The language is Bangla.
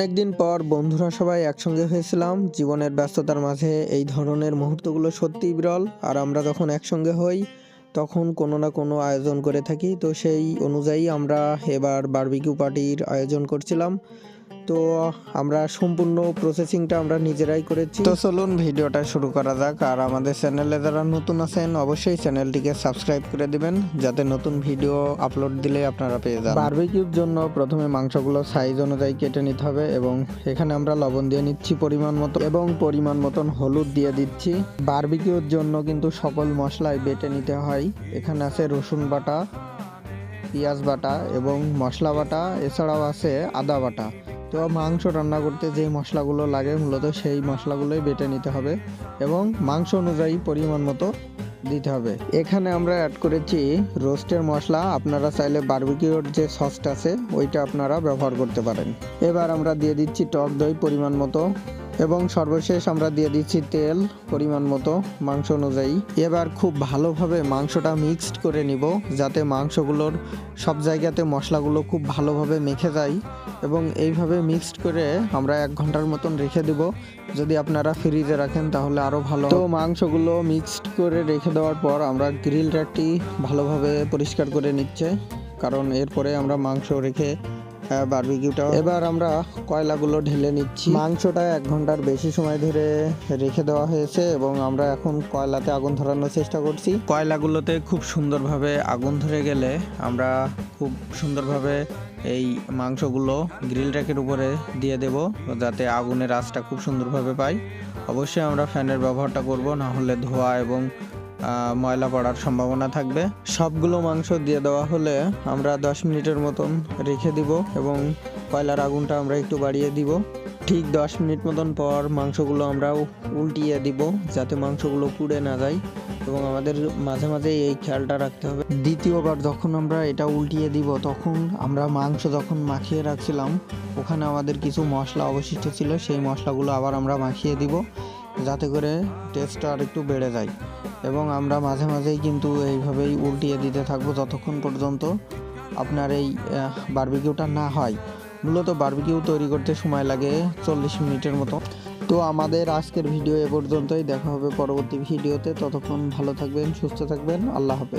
অনেকদিন পর বন্ধুরা সবাই একসঙ্গে হয়েছিলাম। জীবনের ব্যস্ততার মাঝে এই ধরনের মুহূর্তগুলো সত্যিই বিরল। আর আমরা যখন একসঙ্গে হই, তখন কোনো না কোনো আয়োজন করে থাকি। তো সেই অনুযায়ী আমরা এবার বার্বিকিউ পার্টির আয়োজন করছিলাম। তো আমরা সম্পূর্ণ প্রসেসিংটা আমরা নিজেরাই করেছি। তো চলুন ভিডিওটা শুরু করা যাক আর আমাদের চ্যানেলে যারা নতুন আছেন অবশ্যই চ্যানেলটিকে সাবস্ক্রাইব করে দিবেন যাতে নতুন ভিডিও আপলোড দিলে আপনারা পেয়ে যান। বারবিকিউর জন্য প্রথমে মাংসগুলো সাইজ অনুযায়ী কেটে নিতে হবে এবং এখানে আমরা লবণ দিয়ে নিচ্ছি পরিমাণ মতো এবং পরিমাণ মতন হলুদ দিয়ে দিচ্ছি। বারবিকিউর জন্য কিন্তু সকল মশলাই বেটে নিতে হয়। এখানে আছে রসুন বাটা পেঁয়াজ বাটা এবং মশলা বাটা এছাড়াও আছে আদা বাটা। তো মাংস রান্না করতে যে মশলাগুলো লাগে, মূলত সেই মশলাগুলোই বেটে নিতে হবে এবং মাংস অনুযায়ী পরিমাণ মতো দিতে হবে। এখানে আমরা অ্যাড করেছি রোস্টের মশলা। আপনারা চাইলে বার্বিকিউর যে সসটা আছে, ওইটা আপনারা ব্যবহার করতে পারেন। এবার আমরা দিয়ে দিচ্ছি টক দই পরিমাণ মতো। এবং সর্বশেষ আমরা দিয়ে দিচ্ছি তেল পরিমাণ মতো, মাংস অনুযায়ী। এবার খুব ভালোভাবে মাংসটা মিক্সড করে নিব, যাতে মাংসগুলোর সব জায়গাতে মশলাগুলো খুব ভালোভাবে মেখে যায়। এবং এইভাবে মিক্সড করে আমরা এক ঘণ্টার মতন রেখে দিব। যদি আপনারা ফ্রিজে রাখেন তাহলে আরও ভালো তো মাংসগুলো মিক্সড করে রেখে দেওয়ার পর আমরা গ্রিল র্যাকটি ভালোভাবে পরিষ্কার করে নিচ্ছে। কারণ এরপরে আমরা মাংস রেখে বারবিকিউটা এবার আমরা কয়লাগুলো ঢেলে নিচ্ছি। মাংসটা এক ঘণ্টার বেশি সময় ধরে রেখে দেওয়া হয়েছে এবং আমরা এখন কয়লাতে আগুন ধরানোর চেষ্টা করছি। কয়লাগুলোতে খুব সুন্দরভাবে আগুন ধরে গেলে আমরা খুব সুন্দরভাবে এই মাংসগুলো গ্রিল র্যাকের উপরে দিয়ে দেব যাতে আগুনের আঁচটা খুব সুন্দরভাবে পাই। অবশ্যই আমরা ফ্যানের ব্যবহারটা করব না হলে ধোয়া এবং ময়লা পড়ার সম্ভাবনা থাকবে। সবগুলো মাংস দিয়ে দেওয়া হলে আমরা দশ মিনিটের মতন রেখে দিব এবং কয়লার আগুনটা আমরা একটু বাড়িয়ে দিব। ঠিক দশ মিনিট মতন পর মাংসগুলো আমরা উল্টিয়ে দিব যাতে মাংসগুলো পুড়ে না যায় এবং আমাদের মাঝে মাঝে এই খেয়ালটা রাখতে হবে। দ্বিতীয়বার যখন আমরা এটা উল্টিয়ে দিব, তখন আমরা মাংস যখন মাখিয়ে রাখছিলাম, ওখানে আমাদের কিছু মশলা অবশিষ্ট ছিল, সেই মশলাগুলো আবার আমরা মাখিয়ে দিব। যাতে করে টেস্টটা আর একটু বেড়ে যায়। এবং আমরা মাঝে মাঝেই কিন্তু এইভাবেই উল্টিয়ে দিতে থাকব যতক্ষণ পর্যন্ত আপনার এই বার্বিকিউটা না হয়। মূলত বার্বিকিউ তৈরি করতে সময় লাগে চল্লিশ মিনিটের মতো। তো আমাদের আজকের ভিডিও এ পর্যন্তই। দেখা হবে পরবর্তী ভিডিওতে। ততক্ষণ ভালো থাকবেন, সুস্থ থাকবেন। আল্লাহ হাফেজ।